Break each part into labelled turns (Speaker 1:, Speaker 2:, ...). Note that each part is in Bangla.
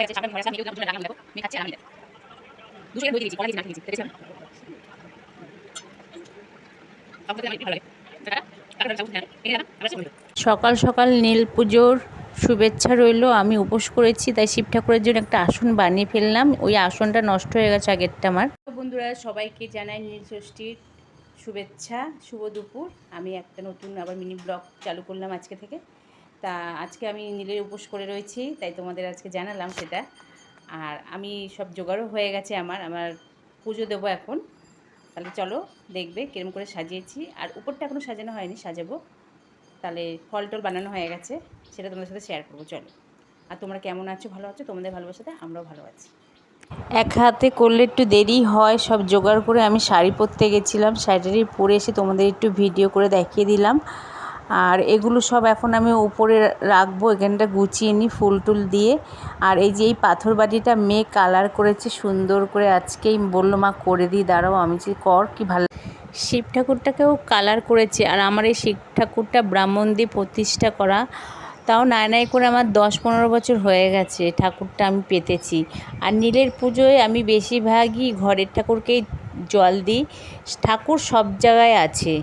Speaker 1: হয়ে গেছে সামনে ঘরে আছে মেয়েকেও দিলাম দেখো মেয়ে খাচ্ছে আর আমি দেখো। দুশো বই দিয়েছি পড়া দিয়েছি না দিয়েছি দেখেছি আমি সব থেকে আমার ভালো লাগে টাকা টাকা চাবুক এখানে না আমরা সব
Speaker 2: সকাল সকাল নীল পুজোর শুভেচ্ছা রইল আমি উপোস করেছি তাই শিব ঠাকুরের জন্য একটা আসন বানিয়ে ফেললাম। ওই আসনটা নষ্ট হয়ে গেছে আগেরটা আমার। বন্ধুরা সবাইকে জানাই নীল ষষ্ঠীর শুভেচ্ছা শুভ দুপুর। আমি একটা নতুন আবার মিনি ব্লগ চালু করলাম আজকে থেকে। তা আজকে আমি নীলের উপোস করে রয়েছি, তাই তোমাদের আজকে জানালাম সেটা। আর আমি সব জোগাড়ও হয়ে গেছে আমার আমার পুজো দেবো এখন। তাহলে চলো দেখবে কিরম করে সাজিয়েছি। আর উপরটা এখনও সাজানো হয়নি, সাজাবো। তাহলে ফল টল বানানো হয়ে গেছে, সেটা তোমাদের সাথে শেয়ার করব, চলো। আর তোমরা কেমন আছো, ভালো আছো? তোমাদের ভালোবাসাতে আমরাও ভালো আছি। এক হাতে করলে একটু দেরি হয়, সব জোগাড় করে আমি শাড়ি পরতে গেছিলাম। শাড়িটারি পরে এসে তোমাদের একটু ভিডিও করে দেখিয়ে দিলাম। আর এগুলো সব এখন আমি উপরে রাখব, এখানটা গুছিয়ে নিই ফুল টুল দিয়ে। আর এই যে এই পাথর বাটিটা মেয়ে কালার করেছে, সুন্দর করে আজকেই বলল, মা, করে দিই, দাঁড়াও, আমি যে কর, কি ভালো শিব ঠাকুরটাকেও কালার করেছে, আর আমার এই শিব ঠাকুরটা ব্রাহ্মণ দিয়ে প্রতিষ্ঠা করা, তাও নাই নাই করে আমার দশ পনেরো বছর হয়ে গেছে, ঠাকুরটা আমি পেতেছি। আর নীলের পুজোয় আমি বেশিরভাগই ঘরের ঠাকুরকেই জল দিই, ঠাকুর সব জায়গায় আছে।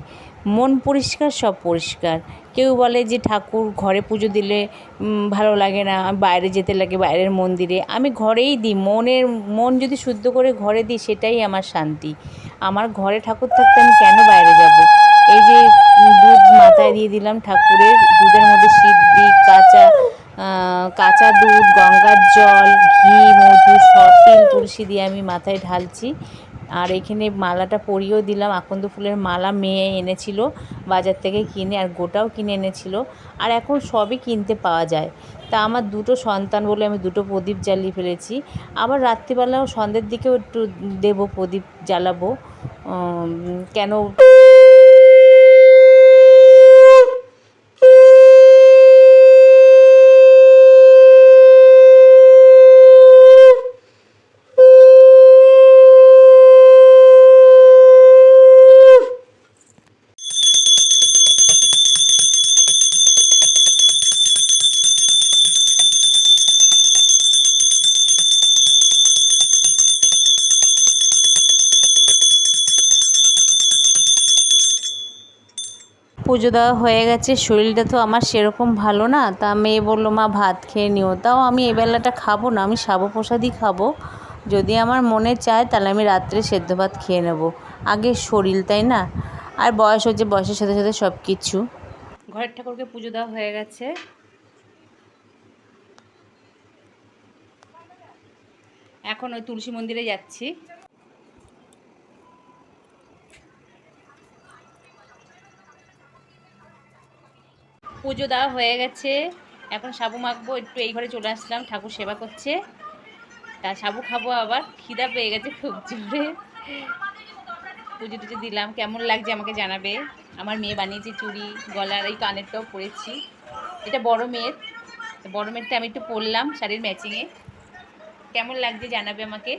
Speaker 2: মন পরিষ্কার, সব পরিষ্কার। কেউ বলে যে ঠাকুর ঘরে পুজো দিলে ভালো লাগে না, বাইরে যেতে লাগে বাইরের মন্দিরে। আমি ঘরেই দিই, মনের, মন যদি শুদ্ধ করে ঘরে দিই, সেটাই আমার শান্তি। আমার ঘরে ঠাকুর থাকতে আমি কেন বাইরে যাব? এই যে দুধ মাথায় দিয়ে দিলাম ঠাকুরের, দুধের মধ্যে সিদ্ধি কাঁচা কাঁচা দুধ, গঙ্গার জল, ঘি, মধু, সব তিল, তুলসী দিয়ে আমি মাথায় ঢালছি। আর এখানে মালাটা পরিয়েও দিলাম। আকন্দ ফুলের মালা মেয়ে এনেছিল বাজার থেকে কিনে আর গোটাও কিনে এনেছিল। আর এখন সবই কিনতে পাওয়া যায়। তা আমার দুটো সন্তান বলে আমি দুটো প্রদীপ জ্বালিয়ে ফেলেছি। আবার রাত্রিবেলাও সন্ধ্যের দিকেও একটু দেবো, প্রদীপ জ্বালাবো। কেন পুজো দেওয়া হয়ে গেছে, শরীরটা তো আমার সেরকম ভালো না। তা মেয়ে বলল, মা, ভাত খেয়ে নিও। তাও আমি এই বেলাটা খাব না, আমি সাবু প্রসাদই খাব। যদি আমার মনে চায়, তাহলে আমি রাত্রে সেদ্ধ ভাত খেয়ে নেব। আগে শরীর, তাই না? আর বয়স হচ্ছে, বয়সের সাথে সাথে সব কিছু। ঘরের ঠাকুরকে পুজো দেওয়া হয়ে গেছে। এখন ওই তুলসী মন্দিরে যাচ্ছি। পুজো দেওয়া হয়ে গেছে। এখন সাবু মাখবো, একটু এই ঘরে চলে আসলাম, ঠাকুর সেবা করছে। তা সাবু খাব আবার, খিদা পেয়ে গেছে খুব জোরে। পুজো টুজো দিলাম, কেমন লাগছে আমাকে জানাবে। আমার মেয়ে বানিয়েছে চুড়ি, গলার এই কানেরটাও পরেছি। এটা বড় মেয়ের বড় মেয়েরটা আমি একটু পরলাম শাড়ির ম্যাচিংয়ে। কেমন লাগছে জানাবে আমাকে।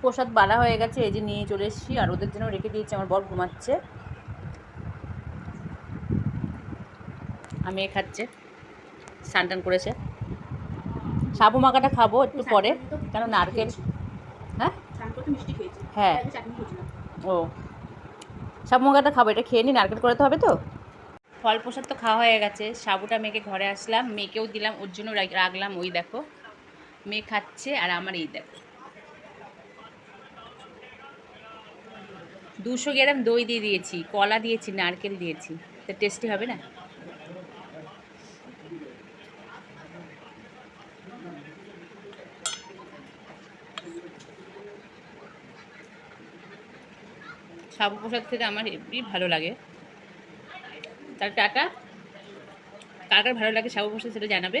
Speaker 2: প্রসাদ বাড়া হয়ে গেছে, এই যে নিয়ে চলে এসেছি, আর ওদের জন্য রেখে দিয়েছি, আমার বর ঘুমাচ্ছে। আমি এ খাচ্ছে স্নান টান করেছে। সাবু মাখাটা খাব একটু পরে কেন নারকেল হ্যাঁ? হ্যাঁ। ও। সাবু মাখাটা খাব এটা খেয়ে নি নারকেল করাতে হবে তো? ফল প্রসাদ তো খাওয়া হয়ে গেছে। সাবুটা মেয়েকে ঘরে আসলাম মেয়েকেও দিলাম ওর জন্য রাখ- রাখলাম ওই দেখো। মেয়ে খাচ্ছে আর আমার এই দেখো। দুশো গ্রাম দই দিয়ে দিয়েছি কলা দিয়েছি নারকেল দিয়েছি। তো টেস্টি হবে না? সাবু প্রসাদ খেতে আমার এমনি ভালো লাগে। তার টাটা। কার কার ভালো লাগে সাবু প্রসাদ সেটা জানাবে।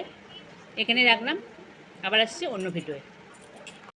Speaker 2: এখানে রাখলাম। আবার আসছি অন্য ভিডিওয়ে।